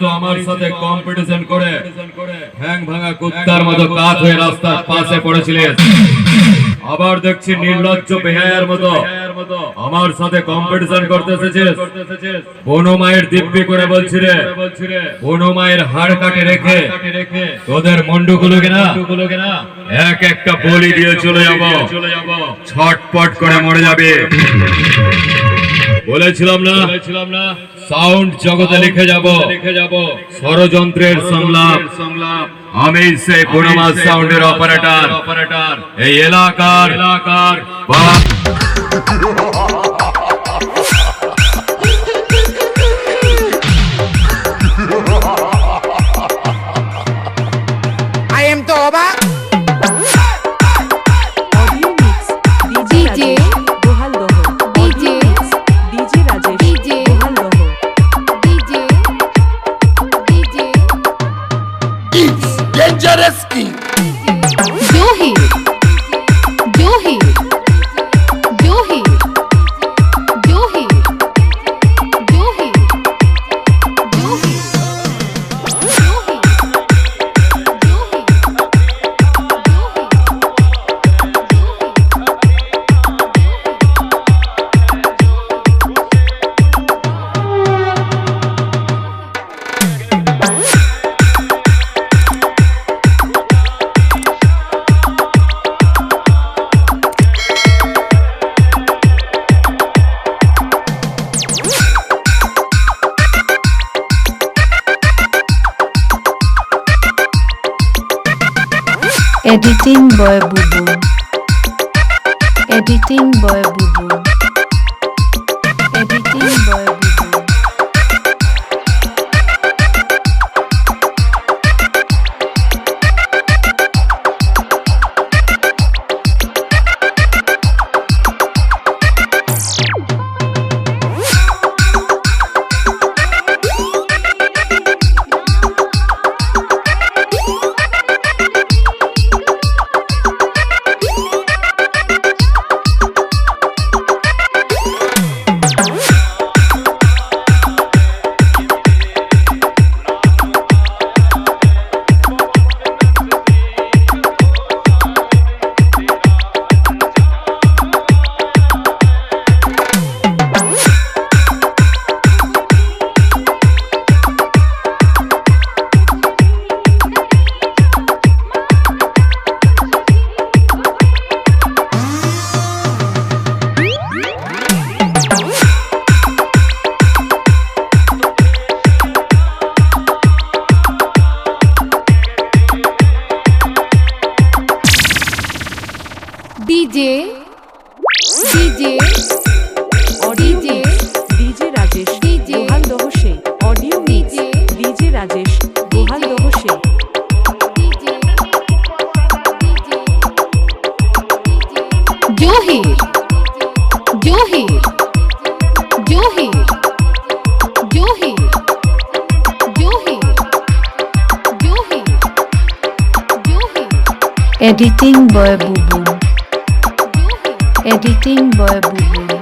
তো আমার সাথে কম্পিটিশন করে। হ্যাং ভাঙা কুত্তার মতো কাত হয়ে রাস্তার পাশে পড়েছিলেন। আবার দেখছি নির্লজ্জ বেহায়ার মতো। আমার সাথে কম্পিটিশন করতে এসেছিস বনো মায়ের দিব্যি করে বলছি রে, বনো মায়ের হাড় কাটে রেখে তোদের মন্ডুগুলোকে না এক একটা বলি দিয়ে চলে যাব। ছটপট করে মরে যাবে। বলেছিলাম না বলেছিলাম না সাউন্ড জগতে লিখে যাব। লিখে যাব ষড়যন্ত্রের সংলাপ সংলাপ। আমি সেই পুরোমা সাউন্ডের অপারেটর অপারেটর এই এলাকার এলাকার Editing boy boo boo. Editing boy DJ DJ DJ DJ Rajesh DJ গোহালদহ সে অডিও ডিজে ডিজে রাজেশ গোহালদহ সে ডিজে জোহি জোহি জোহি জোহি জোহি জোহি জোহি Editing boy boo boo. জোহি Editing by Bubu.